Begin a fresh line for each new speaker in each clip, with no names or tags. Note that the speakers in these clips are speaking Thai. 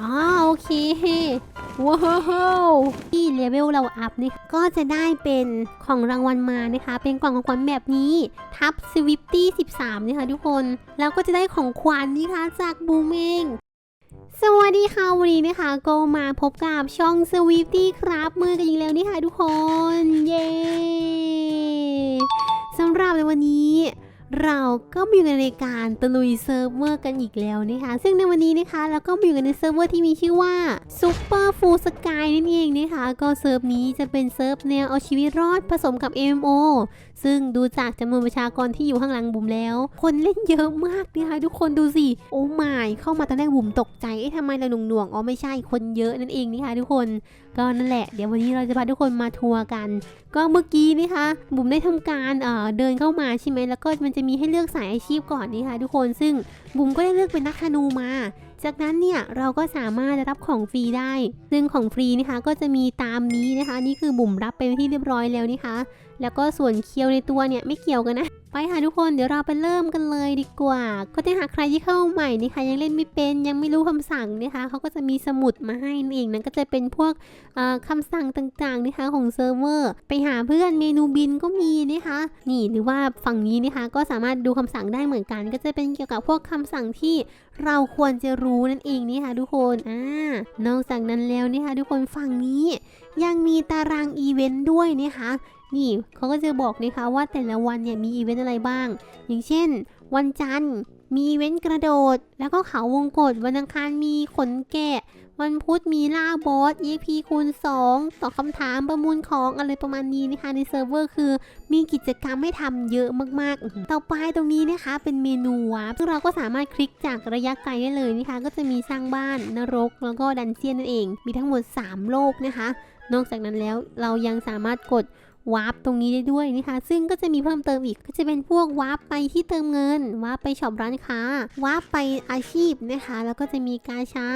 อ๋อโอเคว้าวที่เลเวลเราอัพนี่ก็จะได้เป็นของรางวัลมานะคะ เป็นกล่องของขวัญแบบนี้ทับสวิฟตี้13นะคะทุกคน แล้วก็จะได้ของขวัญนี่คะจากบูมเองสวัสดีค่ะวันนี้นะคะก็มาพบกับช่องสวิฟตี้ครับมือกันอีกแล้วนี่ค่ะทุกคน เย้สำหรับในวันนี้ เราก็มาอยู่กันในการตะลุยเซิร์ฟเวอร์กันอีกแล้วนะคะซึ่งในวันนี้นะคะเราก็มาอยู่กันในเซิร์ฟเวอร์ที่มีชื่อว่า Super Full Sky นั่นเองนะคะก็เซิร์ฟนี้จะเป็นเซิร์ฟแนวเอาชีวิตรอดผสมกับ MMO ซึ่งดูจากจำนวนประชากรที่อยู่ข้างหลังบุ๋มแล้ว คนเล่นเยอะมากนะคะทุกคนดูสิโอ้ไม่เข้ามาตอนแรกบุ๋มตกใจเอ๊ะทำไมเราหน่วงๆอ๋อไม่ใช่คนเยอะนั่นเองนะคะทุกคนก็นั่นแหละเดี๋ยววันนี้เราจะพาทุกคนมาทัวร์กัน ก็เมื่อกี้นะคะบุ๋มได้ทำการเเดินเข้ามาใช่ไหมแล้วก็มันจะมีให้เลือกสายอาชีพก่อนนี่ค่ะทุกคนซึ่งบุ๋มก็ได้เลือกเป็นนักธนูมา จากนั้นเนี่ยเราก็สามารถรับของฟรีได้ ซึ่งของฟรีนะคะก็จะมีตามนี้นะคะ นี่คือบุ๋มรับไปเป็นที่เรียบร้อยแล้วนะคะแล้วก็ส่วนเคียวในตัวเนี่ยไม่เกี่ยวกันนะ ไปค่ะทุกคนเดี๋ยวเราไปเริ่มกันเลยดีกว่า ก็ถ้าหากใครที่เข้าใหม่นะคะยังเล่นไม่เป็นยังไม่รู้คำสั่งนะคะเขาก็จะมีสมุดมาให้นั่นเองนั่นก็จะเป็นพวกเอ่อคำสั่งต่างๆนะคะของเซิร์ฟเวอร์ไปหาเพื่อนเมนูบินก็มีนะคะนี่หรือว่าฝั่งนี้นะคะก็สามารถดูคำสั่งได้เหมือนกัน ก็จะเป็นเกี่ยวกับพวกคำสั่งที่เราควรจะรู้นั่นเองนี่ค่ะทุกคนอ่านอกจากนั้นแล้วนะคะทุกคนฝั่งนี้ยังมีตารางอีเวนต์ด้วยนะคะ นี่เขาก็จะบอกนะคะว่าแต่ละวันเนี่ยมีอีเวนต์อะไรบ้าง อย่างเช่น วันจันทร์มีอีเวนต์กระโดด แล้วก็เขาวงกตวันอังคารมีขนแกะ วันพุธมีล่าบอส EP คูณ2ตอบคำถามประมูลของอะไรประมาณนี้นะคะในเซิร์ฟเวอร์คือ มีกิจกรรมให้ทำเยอะมากๆ ต่อไปตรงนี้นะคะเป็นเมนูวาร์ปซึ่งเราก็สามารถคลิกจากระยะไกลได้เลยนะคะ ก็จะมีสร้างบ้านนรก แล้วก็ดันเจียนนั่นเอง มีทั้งหมด 3 โลกนะคะ นอกจากนั้นแล้วเรายังสามารถกด วาร์ปตรงนี้ได้ด้วยนะคะ ซึ่งก็จะมีเพิ่มเติมอีกก็จะเป็นพวกวาร์ปไปที่เติมเงินวาร์ปไปช็อปร้านค้าวาร์ปไปอาชีพนะคะ แล้วก็จะมีกาชา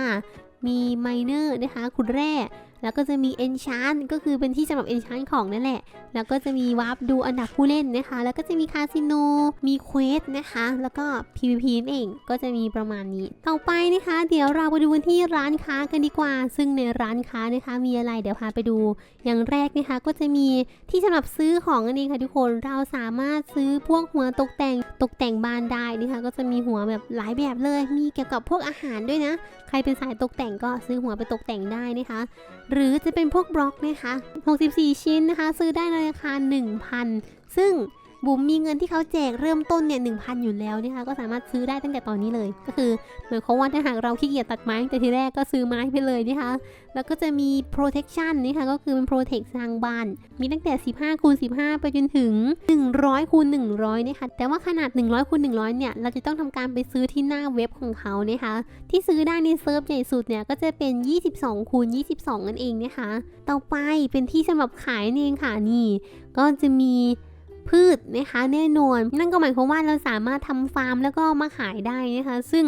มีไมเนอร์นะคะขุดแร่ แล้วก็จะมี Enchant ก็คือเป็นที่สำหรับ Enchant ของนั่นแหละ แล้วก็จะมีวาร์ปดูอันดับผู้เล่นนะคะ แล้วก็จะมีคาสิโน มีเควสนะคะ แล้วก็ PVP นั่นเอง ก็จะมีประมาณนี้ ต่อไปนะคะ เดี๋ยวเราไปดูกันที่ร้านค้ากันดีกว่า ซึ่งในร้านค้านะคะมีอะไร เดี๋ยวพาไปดู อย่างแรกนะคะก็จะมีที่สำหรับซื้อของนั่นเองค่ะทุกคน เราสามารถซื้อพวกหัวตกแต่งตกแต่งบ้านได้นะคะ ก็จะมีหัวแบบหลายแบบเลย มีเกี่ยวกับพวกอาหารด้วยนะ ใครเป็นสายตกแต่งก็ซื้อหัวไปตกแต่งได้นะคะ หรือจะเป็นพวกบล็อกนะคะ 64 ชิ้นนะคะ ซื้อได้ในราคา 1,000 ซึ่ง บุ๋มมีเงินที่เขาแจกเริ่มต้นเนี่ย1,000อยู่แล้วนะคะก็สามารถซื้อได้ตั้งแต่ตอนนี้เลย ก็คือหมายความว่าถ้าหากเราขี้เกียจตัดไม้แต่ทีแรกก็ซื้อไม้ไปเลยนะคะแล้วก็จะมี protection นะคะก็คือเป็น protect สร้างบ้าน มีตั้งแต่ 15คูณ15 ไปจนถึง 100คูณ100นะคะแต่ว่าขนาด 100คูณ100เนี่ยเราจะต้องทำการไปซื้อที่หน้าเว็บของเขานะคะที่ซื้อได้ในเซิร์ฟใหญ่สุดเนี่ยก็จะเป็น 22คูณ22นั่นเองนะคะต่อไปเป็นที่สำหรับขายนั่นเองค่ะนี่ก็จะมี พืชนะคะแน่นอน นั่นก็หมายความว่าเราสามารถทำฟาร์มแล้วก็มาขายได้นะคะ ซึ่ง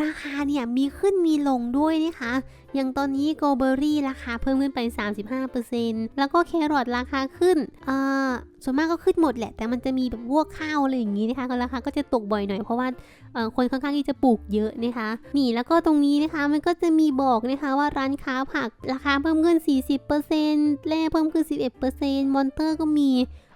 ราคาเนี่ยมีขึ้นมีลงด้วยนะคะ อย่างตอนนี้โกเบอรี่ราคาเพิ่มขึ้นไป 35%แล้วก็แครอทราคาขึ้นเอ่อส่วนมากก็ขึ้นหมดแหละ แต่มันจะมีแบบพวกข้าวอะไรอย่างนี้นะคะ ก็ราคาก็จะตกบ่อยหน่อยเพราะว่าเอ่อคนค่อนข้างที่จะปลูกเยอะนะคะ นี่แล้วก็ตรงนี้นะคะมันก็จะมีบอกนะคะว่าร้านค้าผักราคาเพิ่มขึ้น 40%แร่เพิ่มขึ้น 11%มอนเตอร์ก็มี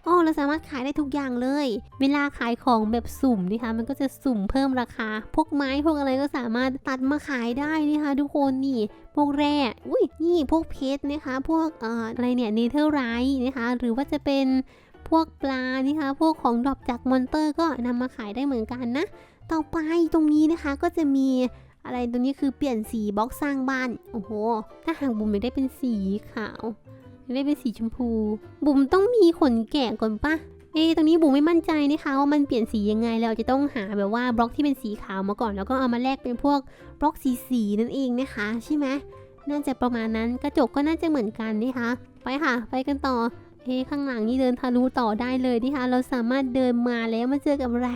อ๋อเราสามารถขายได้ทุกอย่างเลย เวลาขายของแบบสุ่มนะคะ มันก็จะสุ่มเพิ่มราคา พวกไม้พวกอะไรก็สามารถตัดมาขายได้นะคะทุกคนนี่ พวกแร่ อุ้ยนี่พวกเพชรนะคะ พวกเอ่ออะไรเนี่ยเนเธอร์ไรท์นะคะ หรือว่าจะเป็นพวกปลานะคะ พวกของดรอปจากมอนเตอร์ก็นำมาขายได้เหมือนกันนะ ต่อไปตรงนี้นะคะก็จะมีอะไรตรงนี้คือเปลี่ยนสีบล็อกสร้างบ้าน โอ้โห ถ้าหากบุ๋มไม่ได้เป็นสีขาว ได้เป็นสีชมพู บุ๋มต้องมีขนแกะก่อนปะเอ๊ะตรงนี้บุ๋มไม่มั่นใจนะคะว่ามันเปลี่ยนสียังไงเราจะต้องหาแบบว่าบล็อกที่เป็นสีขาวมาก่อน แล้วก็เอามาแลกเป็นพวกบล็อกสีสีนั่นเองนะคะ ใช่ไหมน่าจะประมาณนั้นกระจกก็น่าจะเหมือนกันนะคะ ไปค่ะ ไปกันต่อเฮ้ข้างหลังนี่เดินทะลุต่อได้เลยนะคะเราสามารถเดินมาแล้วมาเจอกับอะไร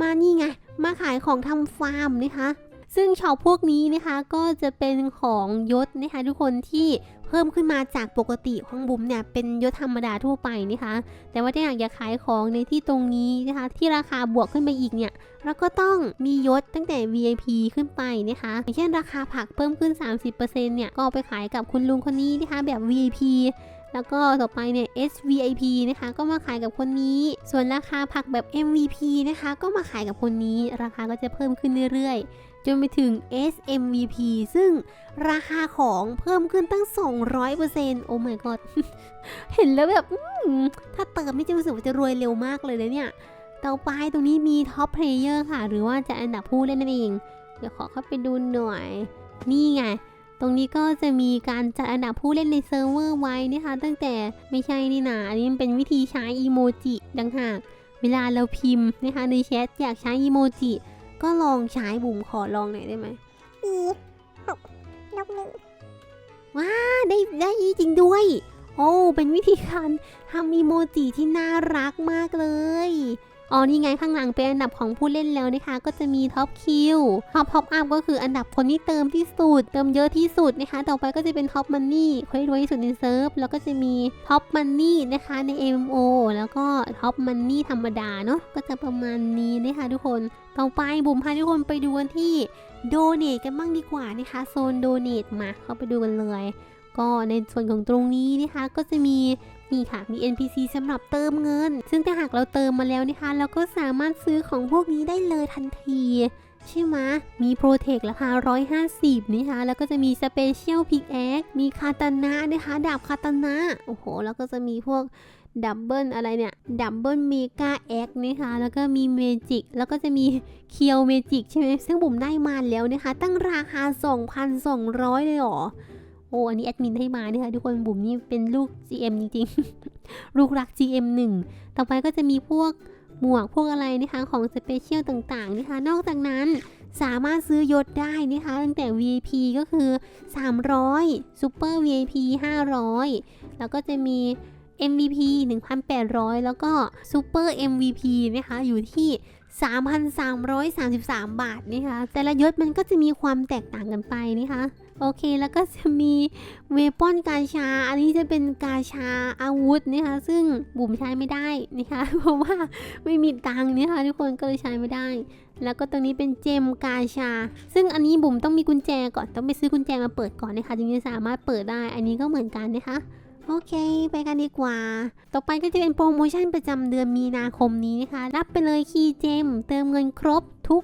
มานี่ไง มาขายของทำฟาร์มนะคะ ซึ่งช็อปพวกนี้นะคะก็จะเป็นของยศนะคะทุกคนที่เพิ่มขึ้นมาจากปกติของบุ๋มเนี่ยเป็นยศธรรมดาทั่วไปนะคะ แต่ว่าถ้าอยากจะขายของในที่ตรงนี้นะคะ ที่ราคาบวกขึ้นไปอีกเนี่ยเราก็ต้องมียศตั้งแต่ VIP ขึ้นไปนะคะอย่างเช่นราคาผักเพิ่มขึ้น 30%เนี่ยก็ไปขายกับคุณลุงคนนี้นะคะแบบ VIP แล้วก็ต่อไปเนี่ย SVIP นะคะ ก็มาขายกับคนนี้ ส่วนราคาผักแบบ MVP นะคะ ก็มาขายกับคนนี้ ราคาก็จะเพิ่มขึ้นเรื่อยๆ จนไปถึง SMVP ซึ่งราคาของเพิ่มขึ้นตั้ง 200%โอ้ my god เห็นแล้วแบบถ้าเติมนี่จะรู้สึกว่าจะรวยเร็วมากเลยนะเนี่ยต่อไปตรงนี้มีท็อปเพลเยอร์ค่ะ หรือว่าจะอันดับผู้เล่นนั่นเอง เดี๋ยวขอเข้าไปดูหน่อย นี่ไง ตรงนี้ก็จะมีการจัดอันดับผู้เล่นในเซิร์ฟเวอร์ไว้นะคะ ตั้งแต่ไม่ใช่นี่นะอันนี้มันเป็นวิธีใช้อีโมจิดังหาก เวลาเราพิมพ์นะคะในแชทอยากใช้อีโมจิ ก็ลองใช้บุ๋มขอลองหน่อยได้ไหม
อีหกลบหนึ่ง
อ่าได้ได้อีจริงด้วย โอ้ เป็นวิธีการทำอีโมจิที่น่ารักมากเลยอ๋อนี่ไงข้างหลังเป็นอันดับของผู้เล่นแล้วนะคะ ก็จะมีท็อปคิวท็อปพ็อปอัพก็คืออันดับคนที่เติมที่สุด เติมเยอะที่สุดนะคะ ต่อไปก็จะเป็นท็อปมันนี่คนที่รวยที่สุดในเซิร์ฟ แล้วก็จะมีท็อปมันนี่นะคะใน MMO แล้วก็ท็อปมันนี่ธรรมดาเนาะ ก็จะประมาณนี้นะคะทุกคน ต่อไปบุ๋มพาทุกคนไปดูกันที่โดเน a กันบ้างดีกว่านะคะโซนโดเน a มาเข้าไปดูกันเลย ก็ในส่วนของตรงนี้นะคะก็จะมีนี่ค่ะมี NPC สำหรับเติมเงิน ซึ่งถ้าหากเราเติมมาแล้วนะคะเราก็สามารถซื้อของพวกนี้ได้เลยทันทีใช่ไหมมีโปรเทคราคา 150นะคะ แล้วก็จะมี Special p i c k a x มีคาตานะนะคะ ดาบคาตานะ โอ้โห แล้วก็จะมีพวก ดับเบิลอะไรเนี่ย ดับเบิลเมกาแอคนะคะ แล้วก็มีเมจิก แล้วก็จะมีเคียวเมจิกใช่ไหม ซึ่งบุ๋มได้มาแล้วนะคะ ตั้งราคา 2,200 เลยหรอ โอ้ อันนี้แอดมินให้มานะคะทุกคน บุ๋มนี่เป็นลูก GM จริงๆ ลูกรัก GM 1 ต่อไปก็จะมีพวกหมวกพวกอะไรนะคะของสเปเชียลต่างๆนะคะ นอกจากนั้นสามารถซื้อยศได้นะคะตั้งแต่ VIP ก็คือ 300 Super VIP 500 แล้วก็จะมี MVP 1,800 แล้วก็ Super MVP นะคะอยู่ที่ 3,333 บาทนะคะแต่ละยศมันก็จะมีความแตกต่างกันไปนะคะโอเค แล้วก็จะมีเวปอนกาชา อันนี้จะเป็นกาชาอาวุธนะคะ ซึ่งบุ๋มใช้ไม่ได้นะคะ เพราะว่าไม่มีตังค์นะคะทุกคนก็เลยใช้ไม่ได้ แล้วก็ตรงนี้เป็นเจมกาชา ซึ่งอันนี้บุ๋มต้องมีกุญแจก่อน ต้องไปซื้อกุญแจมาเปิดก่อนนะคะ จึงจะสามารถเปิดได้ อันนี้ก็เหมือนกันนะคะ โอเค ไปกันดีกว่า ต่อไปก็จะเป็นโปรโมชั่นประจำเดือนมีนาคมนี้นะคะ รับไปเลยคีย์เจม เติมเงินครบทุก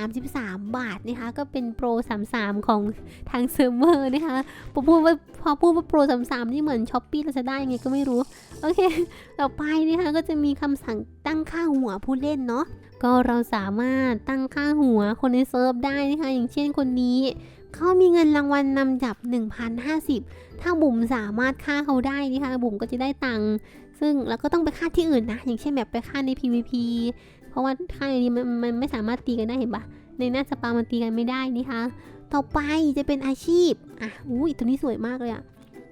333 บาทนะคะ ก็เป็นโปร 33 ของทางเซิร์ฟเวอร์นะคะพอพูดว่าพอพูดว่าโปร 33 นี่เหมือนช้อปปี้เราจะได้ยังไงก็ไม่รู้ โอเค ต่อไปนะคะก็จะมีคำสั่งตั้งค่าหัวผู้เล่นเนาะ ก็เราสามารถตั้งค่าหัวคนในเซิร์ฟได้นะคะ อย่างเช่นคนนี้ เขามีเงินรางวัลนำจับ 1,050 ถ้าบุ๋มสามารถฆ่าเขาได้นะคะบุ๋มก็จะได้ตังค์ซึ่งเราก็ต้องไปฆ่าที่อื่นนะ อย่างเช่นแบบไปฆ่าใน PVP เพราะว่าฆ่าในนี้มันมันไม่สามารถตีกันได้เห็นปะในหน้าสปามันตีกันไม่ได้นะคะ ต่อไปจะเป็นอาชีพอะอุ้ยตัวนี้สวยมากเลยอะ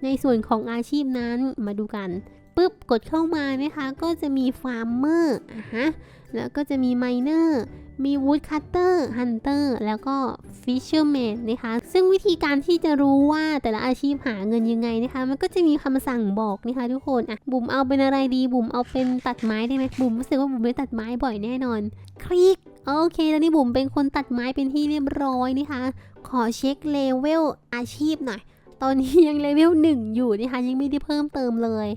ในส่วนของอาชีพนั้นมาดูกันปุ๊บกดเข้ามานะคะ ก็จะมีฟาร์มเมอร์อะฮะแล้วก็จะมีไมเนอร์ มีวูดคัตเตอร์ฮันเตอร์แล้วก็ฟิชเชอร์แมนนะคะ ซึ่งวิธีการที่จะรู้ว่าแต่ละอาชีพหาเงินยังไงนะคะ มันก็จะมีคำสั่งบอกนะคะทุกคนอะบุ๋มเอาเป็นอะไรดี บุ๋มเอาเป็นตัดไม้ได้ไหมบุ๋มรู้สึกว่าบุ๋มได้ตัดไม้บ่อยแน่นอน คลิกโอเคตอนนี้บุ๋มเป็นคนตัดไม้เป็นที่เรียบร้อยนะคะ ขอเช็คเลเวลอาชีพหน่อย ตอนนี้ยังเลเวลหนึ่งอยู่นะคะยังไม่ได้เพิ่มเติมเลย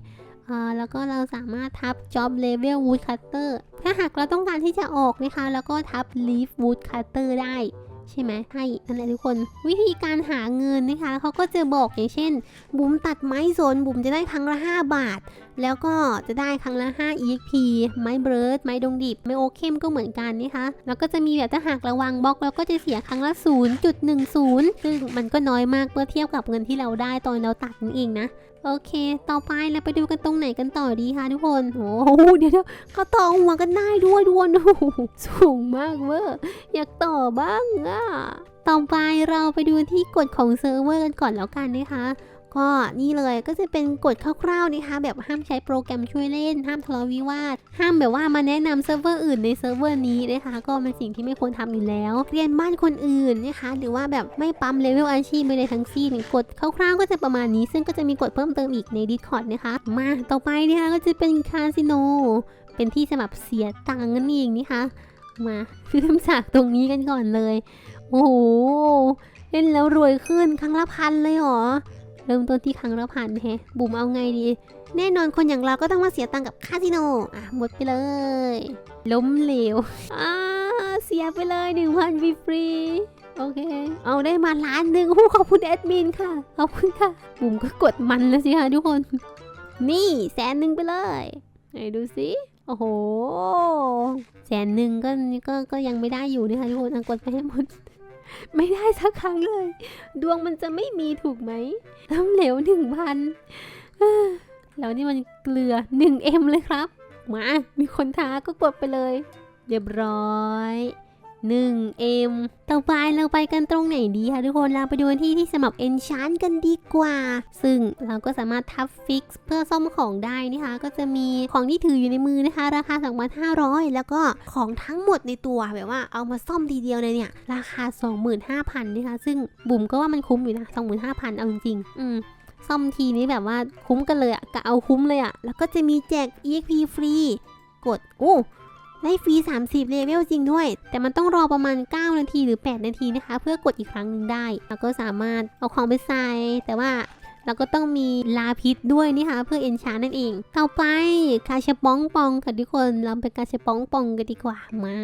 แล้วก็เราสามารถทับ job level wood cutter ถ้าหากเราต้องการที่จะออกนะคะ แล้วก็ทับ leaf wood cutter ได้ใช่ไหมใช่นั่นแหละทุกคน วิธีการหาเงินนะคะเขาก็จะบอกอย่างเช่น บุ๋มตัดไม้สนบุ๋มจะได้ครั้งละ 5 บาท แล้วก็จะได้ครั้งละ 5 exp ไม้เบิร์ดไม้ดงดิบ ไม้โอเข้มก็เหมือนกันนะคะ แล้วก็จะมีแบบถ้าหากระวังบล็อกแล้วก็จะเสียครั้งละ 0.10 ซึ่งมันก็น้อยมากเมื่อเทียบกับเงินที่เราได้ตอนเราตัดนั่นเองนะ โอเค ต่อไปเราไปดูกันตรงไหนกันต่อดีคะทุกคน โอ้โห เดี๋ยวเขาต่อหัวกันได้ด้วยดวนสูงมากเวอร์อยากต่อบ้างอะต่อไปเราไปดูที่กฎของเซิร์ฟเวอร์กันก่อนแล้วกันนะคะ ก็นี่เลยก็จะเป็นกฎคร่าวๆนะคะแบบห้ามใช้โปรแกรมช่วยเล่น ห้ามทะเลาะวิวาท ห้ามแบบว่ามาแนะนำเซิร์ฟเวอร์อื่นในเซิร์ฟเวอร์นี้นะคะก็เป็นสิ่งที่ไม่ควรทำอยู่แล้ว เรียนบ้านคนอื่นนะคะหรือว่าแบบไม่ปั๊มเลเวลอาชีพไปเลยทั้งสิ้นกฎคร่าวๆก็จะประมาณนี้ ซึ่งก็จะมีกฎเพิ่มเติมอีกใน Discord นะคะ มาต่อไปนะคะก็จะเป็นคาสิโนเป็นที่สำหรับเสียตังค์นั่นเองนะคะมาเริ่มจากตรงนี้กันก่อนเลย โอ้โหเล่นแล้วรวยขึ้นครั้งละพันเลยหรอ เริ่มต้นที่ครั้งละพันแฮะบุ๋มเอาไงดี แน่นอนคนอย่างเราก็ต้องมาเสียตังค์กับคาสิโน อะหมดไปเลย ล้มเหลว อ่า เสียไปเลยหนึ่งพันฟรีโอเค เอาได้มาล้านหนึ่งขอบคุณแอดมินค่ะ ขอบคุณค่ะ บุ๋มก็กดมันแล้วสิคะทุกคน นี่แสนหนึ่งไปเลยไหนดูสิโอ้โห แสนหนึ่งก็ก็ก็ยังไม่ได้อยู่นะคะทุกคนกดไปให้หมด ไม่ได้สักครั้งเลย ดวงมันจะไม่มีถูกไหมน้ำเหลวหนึ่งพันแล้วนี่มันเกลือหนึ่งเอ็มเลยครับ มา มีคนท้าก็กดไปเลย เรียบร้อย 1 m ต่อไปเราไปกันตรงไหนดีคะทุกคน เราไปดูที่ที่สำหรับ enchant กันดีกว่า ซึ่งเราก็สามารถทับฟิกเพื่อซ่อมของได้นะคะ ก็จะมีของที่ถืออยู่ในมือนะคะ ราคา 2,500 แล้วก็ของทั้งหมดในตัวแบบว่าเอามาซ่อมทีเดียวเลยเนี่ย ราคา 25,000นะคะซึ่งบุ๋มก็ว่ามันคุ้มอยู่นะ25,000 เอาจริงๆอืมซ่อมทีนี้แบบว่าคุ้มกันเลยอะกะเอาคุ้มเลยอะแล้วก็จะมีแจก EXP ฟรี กด โอ้ ได้ฟรี 30 เลเวลจริงด้วย แต่มันต้องรอประมาณ 9 นาทีหรือ 8 นาทีนะคะ เพื่อกดอีกครั้งหนึ่งได้แล้วก็สามารถเอาของไปใส่แต่ว่าเราก็ต้องมีลาพิษด้วยนี่ค่ะเพื่อเอนชานั่นเอง ต่อไปกาชาป้องปองค่ะทุกคนเราไปกาชาป้องปองกันดีกว่ามา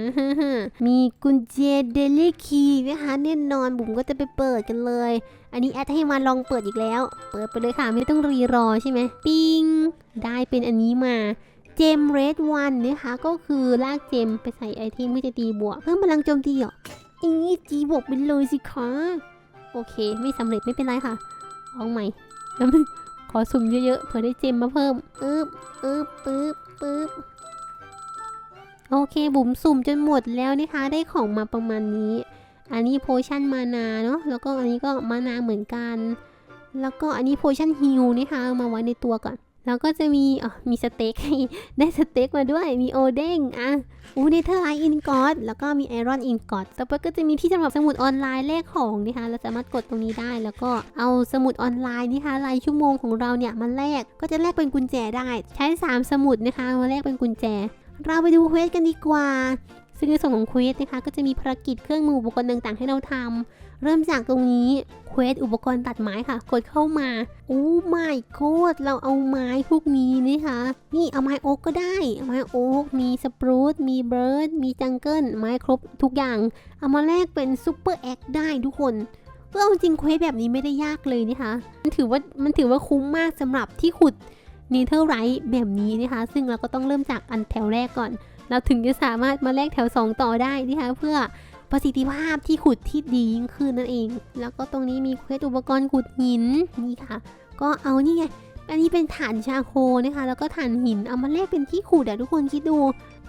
มีกุญแจเดลี่คีนะคะแน่นอนบุ๋มก็จะไปเปิดกันเลย อันนี้แอดให้มาลองเปิดอีกแล้ว เปิดไปเลยค่ะไม่ต้องรีรอใช่ไหมปิ้งได้เป็นอันนี้มา เจมเรดวันนะคะก็คือลากเจมไปใส่ไอเทมเพื่อจะตีบวกเพิ่มพลังโจมตีเหรออีจีบวกไปเลยสิคะโอเค ไม่สำเร็จไม่เป็นไรค่ะเอาใหม่แล้วขอสุ่มเยอะๆเผื่อได้เจมมาเพิ่มอึ๊บอึ๊บปึ๊บปึ๊บโอเค บุ๋มสุ่มจนหมดแล้วนะคะ ได้ของมาประมาณนี้ อันนี้โพชั่นมานาเนาะแล้วก็อันนี้ก็มานาเหมือนกัน แล้วก็อันนี้โพชั่นฮิลนะคะเอามาไว้ในตัวก่อน แล้วก็จะมีอ๋อมีสเต็กให้ได้สเต็กมาด้วยมีโอเด้งอะอูเนเธอร์ไลท์อินกอดแล้วก็มีไอรอนอินกอดต่อไปก็จะมีที่สำหรับสมุดออนไลน์แลกของนะคะเราสามารถกดตรงนี้ได้ แล้วก็เอาสมุดออนไลน์นะคะรายชั่วโมงของเราเนี่ยมาแลกก็จะแลกเป็นกุญแจได้ ใช้ 3 สมุดนะคะมาแลกเป็นกุญแจ เราไปดูเควสกันดีกว่าซึ่งในส่วนของเควสนะคะก็จะมีภารกิจเครื่องมืออุปกรณ์ต่างๆ ให้เราทำ เริ่มจากตรงนี้เควสอุปกรณ์ตัดไม้ค่ะ กดเข้ามา โอ้ไม่โคตรเราเอาไม้พวกนี้นะคะ นี่เอาไม้โอ๊กก็ได้ ไม้โอ๊กมีสปรูตมีเบิร์ดมีจังเกิลไม้ครบทุกอย่าง เอามาแลกเป็นซูเปอร์แอคได้ทุกคนเออเอาจริงเควสแบบนี้ไม่ได้ยากเลยนะคะ มันถือว่ามันถือว่าคุ้มมากสำหรับที่ขุดนีเธอร์ไรท์แบบนี้นะคะ ซึ่งเราก็ต้องเริ่มจากอันแถวแรกก่อน เราถึงจะสามารถมาแลกแถว 2 ต่อได้นะคะเพื่อ ประสิทธิภาพที่ขุดที่ดียิ่งขึ้นนั่นเอง แล้วก็ตรงนี้มีเควสอุปกรณ์ขุดหินนี่ค่ะ ก็เอานี่ไงอันนี้เป็นฐานชาโคนะคะ แล้วก็ฐานหินเอามาแลกเป็นที่ขุดอะทุกคนคิดดู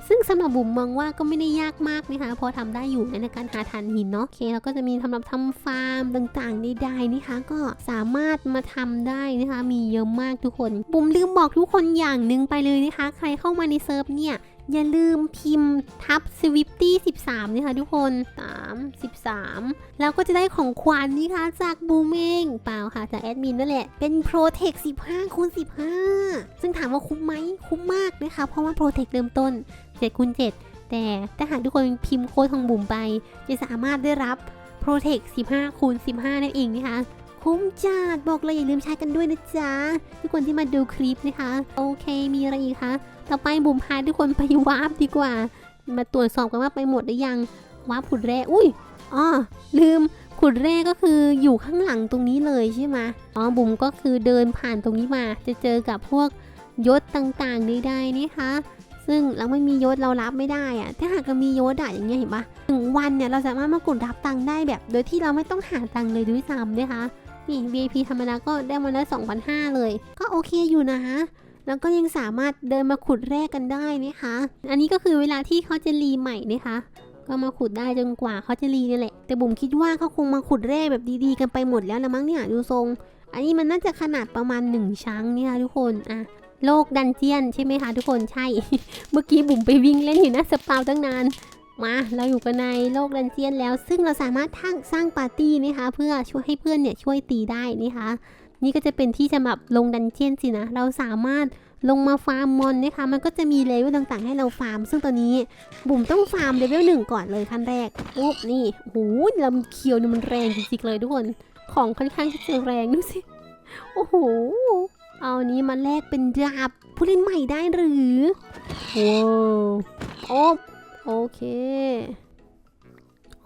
ซึ่งสำหรับบุ๋มมองว่าก็ไม่ได้ยากมากนะคะพอทำได้อยู่ในการหาฐานหินเนาะโอเคแล้วก็จะมีสำหรับทำฟาร์มต่างๆใดๆนะคะ ก็สามารถมาทำได้นะคะ มีเยอะมากทุกคน บุ๋มลืมบอกทุกคนอย่างหนึ่งไปเลยนะคะ ใครเข้ามาในเซิร์ฟเนี่ย อย่าลืมพิมพ์ทับ Swifty 13นะคะทุกคน 3 13 แล้วก็จะได้ของขวัญนี่ค่ะจากบูมเองเปล่าค่ะ จากแอดมินนั่นแหละ เป็น Protect 15คูณ15 ซึ่งถามว่าคุ้มไหมคุ้มมากนะคะ เพราะว่า Protect เริ่มต้น7คูณ7แต่ถ้าหากทุกคนพิมพ์โค้ดของบุ๋มไป จะสามารถได้รับ Protect 15คูณ15 นั่นเองนะคะคุ้มจัดบอกเลยอย่าลืมใช้กันด้วยนะจ๊ะ ทุกคนที่มาดูคลิปนะคะ โอเคมีอะไรอีกคะ ต่อไปบุ๋มพาทุกคนไปวาร์ปดีกว่า มาตรวจสอบกันว่าไปหมดหรือยังวาร์ปขุดแร่อุ้ยอ๋อลืมขุดแร่ก็คืออยู่ข้างหลังตรงนี้เลยใช่ไหมอ๋อบุ๋มก็คือเดินผ่านตรงนี้มา จะเจอกับพวกยศต่างๆใดๆนะคะซึ่งเราไม่มียศเรารับไม่ได้อะถ้าหากเรามียศอะอย่างเงี้ยเห็นปะหนึ่งวันเนี่ยเราสามารถมากดรับตังค์ได้แบบ โดยที่เราไม่ต้องหาตังค์เลยด้วยซ้ำนะคะนี่ VIP ธรรมดาก็ได้วันละ2,500เลย ก็โอเคอยู่นะคะ แล้วก็ยังสามารถเดินมาขุดแร่กันได้นะคะ อันนี้ก็คือเวลาที่เขาจะรีใหม่นะคะ ก็มาขุดได้จนกว่าเขาจะรีนี่แหละ แต่บุ๋มคิดว่าเขาคงมาขุดแร่แบบดีๆ กันไปหมดแล้วละมั้งเนี่ยดูทรง อันนี้มันน่าจะขนาดประมาณหนึ่งช้างเนี่ยค่ะทุกคนอะโลกดันเจียนใช่ไหมคะทุกคนใช่ เมื่อกี้บุ๋มไปวิ่งเล่นอยู่หนะสปาวตั้งนานมาเราอยู่กันในโลกดันเจียนแล้ว ซึ่งเราสามารถทั้งสร้างปาร์ตี้นะคะเพื่อช่วยให้เพื่อนเนี่ยช่วยตีได้นะคะ นี่ก็จะเป็นที่สำหรับลงดันเจียนสินะ เราสามารถลงมาฟาร์มมอนนะคะ มันก็จะมีเลเวลต่างๆ ให้เราฟาร์ม ซึ่งตอนนี้บุ๋มต้องฟาร์มเลเวลหนึ่งก่อนเลยขั้นแรกอุ๊บนี่โอ้โหลำเคียวเนี่มันแรงจริงๆเลยทุกคน ของค่อนข้างที่จะแรงดูสิ โอ้โห เอานี้มาแลกเป็นดาบผู้เล่นใหม่ได้หรือว้าวโอ้โอเค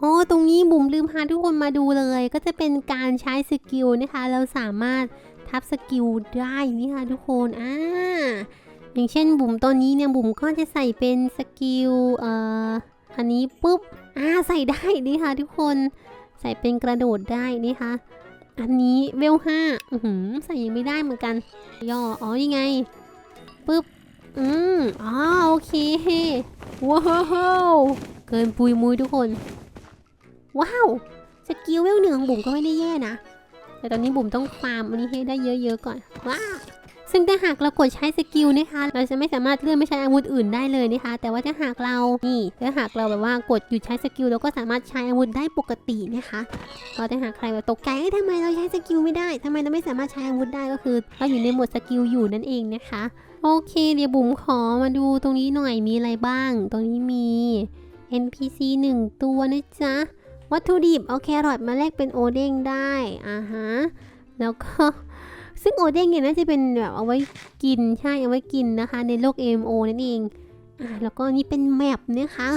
โอ้ตรงนี้บุ๋มลืมพาทุกคนมาดูเลย ก็จะเป็นการใช้สกิลนะคะ เราสามารถทับสกิลได้นี่ค่ะทุกคนอ่าอย่างเช่นบุ๋มตอนนี้เนี่ยบุ๋มก็จะใส่เป็นสกิลเอ่ออันนี้ปุ๊บอ่าใส่ได้นี่ค่ะทุกคนใส่เป็นกระโดดได้นี่ค่ะอันนี้เวลห้าอือหือใส่ยังไม่ได้เหมือนกัน ย่ออ๋อยังไงปึ๊บอืมอ๋อโอเคว้าวเกินปุยมุยทุกคน ว้าว สกิลเวลหนึ่งของบุ๋มก็ไม่ได้แย่นะ แต่ตอนนี้บุ๋มต้องฟาร์มอันนี้ให้ได้เยอะๆก่อน ว้าวซึ่งถ้าหากเรากดใช้สกิลนะคะ เราจะไม่สามารถเลื่อนไม่ใช้อาวุธอื่นได้เลยนะคะ แต่ว่าถ้าหากเรา นี่ ถ้าหากเราแบบว่ากดหยุดใช้สกิลเราก็สามารถใช้อาวุธได้ปกตินะคะก็ถ้าหากใครแบบตกใจทำไมเราใช้สกิลไม่ได้ทำไมเราไม่สามารถใช้อาวุธได้ก็คือ เราอยู่ในโหมดสกิลอยู่นั่นเองนะคะ โอเค เดี๋ยวบุ๋มขอมาดูตรงนี้หน่อยมีอะไรบ้าง ตรงนี้มี NPC 1 ตัวนะจ๊ะ วัตถุดิบเอาแครอทมาแลกเป็นโอเด้งได้อ่าฮะแล้วก็ซึ่งโอเด้งเนี่ยน่าจะเป็นแบบเอาไว้กินใช่เอาไว้กินนะคะ ในโลก MMO นั่นเองอ่าแล้วก็นี่เป็นแมปนะคะ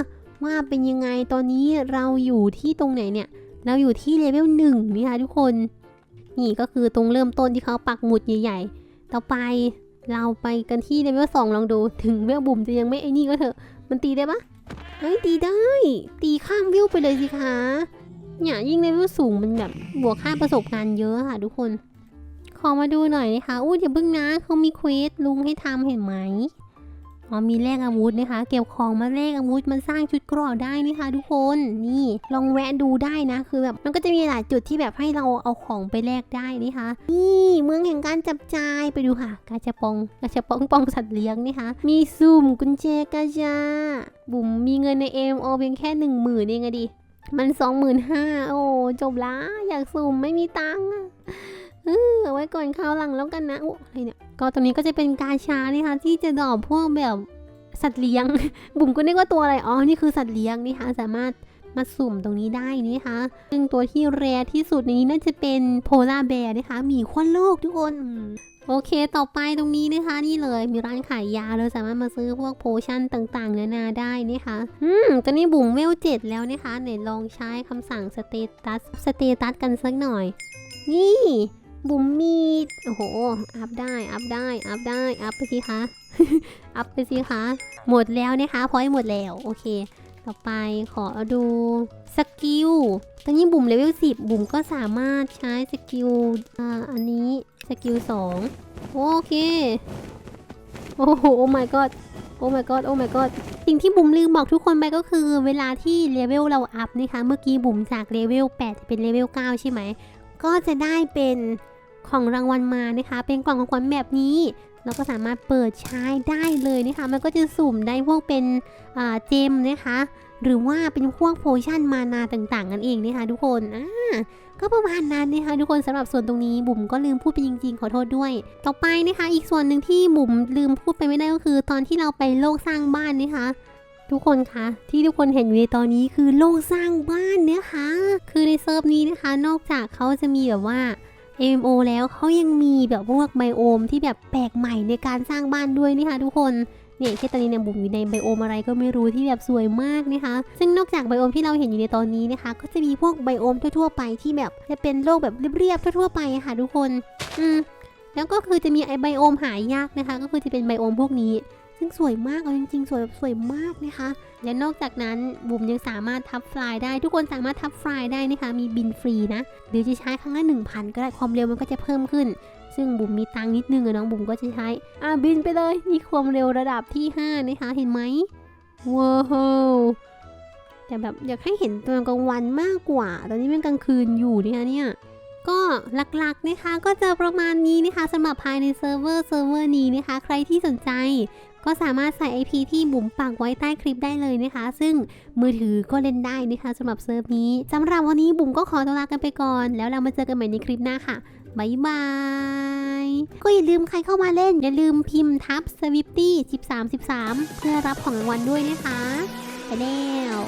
ว่าเป็นยังไงตอนนี้เราอยู่ที่ตรงไหนเนี่ย เราอยู่ที่เลเวลหนึ่งนี่ค่ะทุกคน นี่ก็คือตรงเริ่มต้นที่เขาปักหมุดใหญ่ๆ ต่อไปเราไปกันที่เลเวลสองลองดูถึงเวลบุ่มจะยังไม่ไอ้นี่ก็เถอะ มันตีได้ปะ เฮ้ยตีได้ ตีข้ามวิวไปเลยสิคะเนี่ยยิ่งเลเวลสูงมันแบบบวกค่าประสบการณ์เยอะค่ะทุกคน ขอมาดูหน่อยนะคะอู้อย่าเพิ่งนะเขามีเควสลุงให้ทำเห็นไหม อ๋อมีแลกอาวุธนะคะ เก็บของมาแลกอาวุธมันสร้างชุดเกราะได้นี่ค่ะทุกคนนี่ลองแวะดูได้นะคือแบบมันก็จะมีหลายจุดที่แบบให้เราเอาของไปแลกได้นี่ค่ะนี่เมืองแห่งการจับจ่ายไปดูค่ะ กาชาปองกาชาปองปองสัตว์เลี้ยงนี่ค่ะมีซุ่มกุญแจกาชาบุ๋มมีเงินในเอ็มโอเพียงแค่หนึ่งหมื่นเองอะดิมันสองหมื่นห้าโอ้จบละอยากสุ่มไม่มีตังค์เออเอาไว้ก่อนคราวหลังแล้วกันนะอุ๊อะไรเนี่ย ก็ตรงนี้ก็จะเป็นกาชานี่ค่ะที่จะดอกพวกแบบสัตว์เลี้ยง บุ๋มก็นึกว่าตัวอะไร อ๋อ นี่คือสัตว์เลี้ยงนี่ค่ะสามารถมาสุ่มตรงนี้ได้นี่ค่ะซึ่งตัวที่แรที่สุดในนี้น่าจะเป็นโพลาร์แบร์นะคะหมีขั้วโลกทุกคนโอเค ต่อไปตรงนี้นะคะ นี่เลยมีร้านขายยาเราสามารถมาซื้อพวกโพชั่นต่างๆ นานาได้นะคะ อืมตอนนี้บุ๋มเวลเจ็ดแล้วนะคะไหนลองใช้คำสั่งสเตตัสสเตตัสกันสักหน่อย นี่ บุ๋มมีด โอ้โห อัพได้ อัพได้ อัพได้ อัพไปสิคะ อัพไปสิคะ หมดแล้วนะคะพอยหมดแล้ว โอเค ต่อไปขอดูสกิล ตอนนี้บุ๋มเลเวล10บุ๋มก็สามารถใช้สกิล อ่า อันนี้สกิล2โอเค โอ้โห โอ้ my god โอ้ my god โอ้ my god สิ่งที่บุ๋มลืมบอกทุกคนไปก็คือ เวลาที่เลเวลเราอัพนะคะ เมื่อกี้บุ๋มจากเลเวล8เป็นเลเวล9ใช่ไหม ก็จะได้เป็น ของรางวัลมานะคะ เป็นกล่องของขวัญแบบนี้ เราก็สามารถเปิดใช้ได้เลยนะคะ มันก็จะสุ่มได้พวกเป็นเจมนะคะ หรือว่าเป็นพวกโพชั่นมานาต่างๆกันเองนะคะทุกคนอ่าก็ประมาณนั้นนะคะทุกคนสำหรับส่วนตรงนี้บุ๋มก็ลืมพูดไปจริงๆ ขอโทษด้วย ต่อไปนะคะ อีกส่วนหนึ่งที่บุ๋มลืมพูดไปไม่ได้ก็คือ ตอนที่เราไปโลกสร้างบ้านนะคะทุกคนคะที่ทุกคนเห็นอยู่ในตอนนี้คือโลกสร้างบ้านนะคะ คือในเซิร์ฟนี้นะคะ นอกจากเขาจะมีแบบว่า MMO แล้วเขายังมีแบบพวกไบโอมที่แบบแปลกใหม่ในการสร้างบ้านด้วยนะคะทุกคนเนี่ยแค่ตอนนี้เนี่ยบุ๋มอยู่ในไบโอมอะไรก็ไม่รู้ที่แบบสวยมากนะคะ ซึ่งนอกจากไบโอมที่เราเห็นอยู่ในตอนนี้นะคะ ก็จะมีพวกไบโอมทั่วๆไปที่แบบจะเป็นโลกแบบเรียบๆทั่วๆไปะค่ะทุกคน อืมแล้วก็คือจะมีไอไบโอมหายากนะคะ ก็คือจะเป็นไบโอมพวกนี้ ซึ่งสวยมากเอาจริงๆ สวยแบบสวยมากนะคะ และนอกจากนั้นบุ๋มยังสามารถทับฟลายได้ ทุกคนสามารถทับฟลายได้นะคะ มีบินฟรีนะหรือจะใช้ครั้งละ1,000 ก็ได้ความเร็วมันก็จะเพิ่มขึ้น ซึ่งบุ๋มมีตังค์นิดนึงอะน้องบุ๋มก็จะใช้อะบินไปเลยนี่ความเร็วระดับที่5นะคะเห็นไหมว้าวแต่แบบอยากให้เห็นตอนกลางวันมากกว่า ตอนนี้เป็นกลางคืนอยู่นะคะเนี่ยก็หลักๆนะคะก็จะประมาณนี้นะคะสำหรับภายในเซิร์ฟเวอร์เซิร์ฟเวอร์นี้นะคะ ใครที่สนใจ ก็สามารถใส่ IP ที่บุ๋มปักไว้ใต้คลิปได้เลยนะคะ ซึ่งมือถือก็เล่นได้นะคะสำหรับเซิร์ฟนี้สำหรับวันนี้บุ๋มก็ขอตัวลากันไปก่อน แล้วเรามาเจอกันใหม่ในคลิปหน้าค่ะบายบาย ก็อย่าลืมใครเข้ามาเล่น อย่าลืมพิมพ์ทับสวิฟตี้1313 เพื่อรับของรางวัลด้วยนะคะ ไปแล้ว